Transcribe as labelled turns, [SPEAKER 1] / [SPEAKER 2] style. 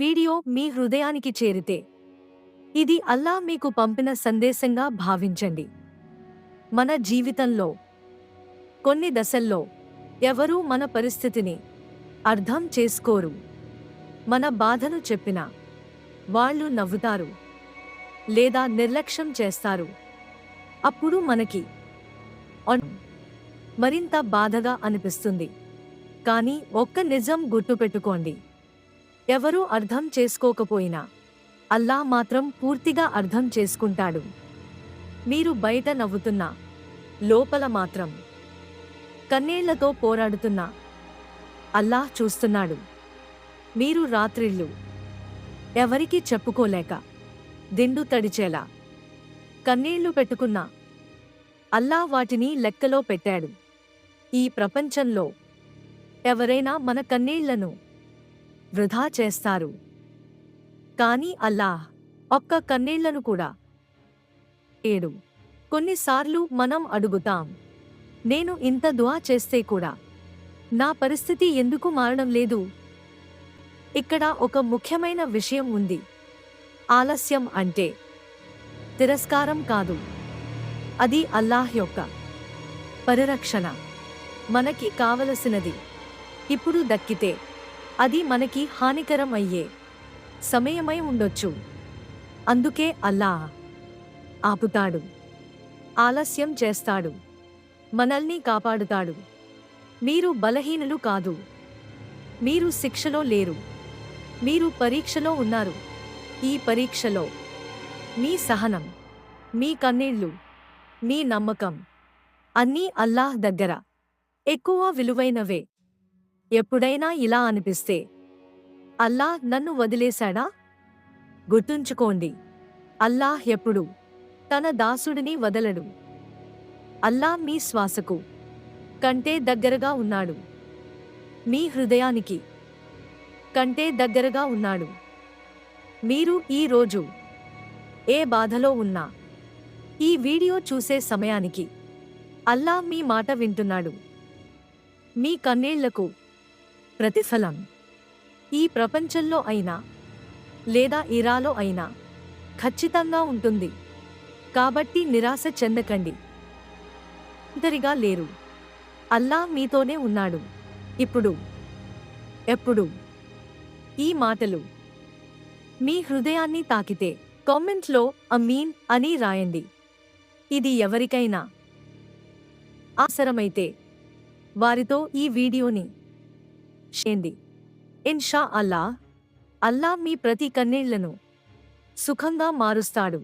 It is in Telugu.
[SPEAKER 1] వీడియో మీ హృదయానికి చేరితే. ఇది అల్లా మీకు పంపిన సందేశంగా భావించండి. మన జీవితంలో కొన్ని దశల్లో ఎవరూ మన పరిస్థితిని అర్థం చేసుకోరు. మన బాధను చెప్పినా వాళ్ళు నవ్వుతారు. లేదా నిర్లక్ష్యం చేస్తారు. అప్పుడు మనకి మరింత బాధగా అనిపిస్తుంది. కానీ ఒక్క నిజం గుర్తుపెట్టుకోండి. ఎవరూ అర్థం చేసుకోకపోయినా అల్లా మాత్రం పూర్తిగా అర్థం చేసుకుంటాడు. మీరు బయట నవ్వుతున్నా లోపల మాత్రం కన్నీళ్ళతో పోరాడుతున్నా అల్లాహ్ చూస్తున్నాడు. మీరు రాత్రిళ్ళు ఎవరికీ చెప్పుకోలేక దిండు తడిచేలా కన్నీళ్ళు పెట్టుకున్నా అల్లా వాటిని లెక్కలో పెట్టాడు. ఈ ప్రపంచంలో ఎవరైనా మన కన్నీళ్ళను వృధా చేస్తారు. కానీ అల్లాహ్ ఒక్క కన్నీళ్ళను కూడా ఏడు. కొన్నిసార్లు మనం అడుగుతాం నేను ఇంత దువా చేస్తే కూడా నా పరిస్థితి ఎందుకు మారడం లేదు? ఇక్కడ ఒక ముఖ్యమైన విషయం ఉంది. ఆలస్యం అంటే తిరస్కారం కాదు. అది అల్లాహ్ యొక్క పరిరక్షణ. మనకి కావలసినది. ఇప్పుడు దక్కితే అది మనకి హానికరం అయ్యే సమయమై ఉండొచ్చు. అందుకే అల్లా ఆపుతాడు. ఆలస్యం చేస్తాడు. మనల్ని కాపాడుతాడు. మీరు బలహీనులు కాదు. మీరు శిక్షలో లేరు. మీరు పరీక్షలో ఉన్నారు. ఈ పరీక్షలో మీ సహనం మీ కన్నీళ్ళు మీ నమ్మకం అన్నీ అల్లాహ్ దగ్గర. ఎక్కువ విలువైనవే. ఎప్పుడైనా ఇలా అనిపిస్తే అల్లా నన్ను వదిలేశాడా? గుర్తుంచుకోండి అల్లాహ్ ఎప్పుడు తన దాసుడిని వదలడు. అల్లా మీ శ్వాసకు కంటే దగ్గరగా ఉన్నాడు. మీ హృదయానికి కంటే దగ్గరగా ఉన్నాడు. మీరు ఈ రోజు ఏ బాధలో ఉన్నా ఈ వీడియో చూసే సమయానికి అల్లా మీ మాట వింటున్నాడు. మీ కన్నీళ్ళకు ప్రతిఫలం. ఈ ప్రపంచంలో అయినా లేదా ఇరాలో అయినా ఖచ్చితంగా ఉంటుంది. కాబట్టి నిరాశ చెందకండి. ఇద్దరిగా లేరు. అల్లా మీతోనే ఉన్నాడు. ఇప్పుడు ఎప్పుడు? ఈ మాటలు మీ హృదయాన్ని తాకితే కామెంట్లో అమీన్ అని రాయండి. ఇది ఎవరికైనా అవసరమైతే వారితో ఈ వీడియోని చేయండి ఇన్షా అల్లా అల్లా మీ ప్రతి కన్నీళ్ళను సుఖంగా మారుస్తాడు.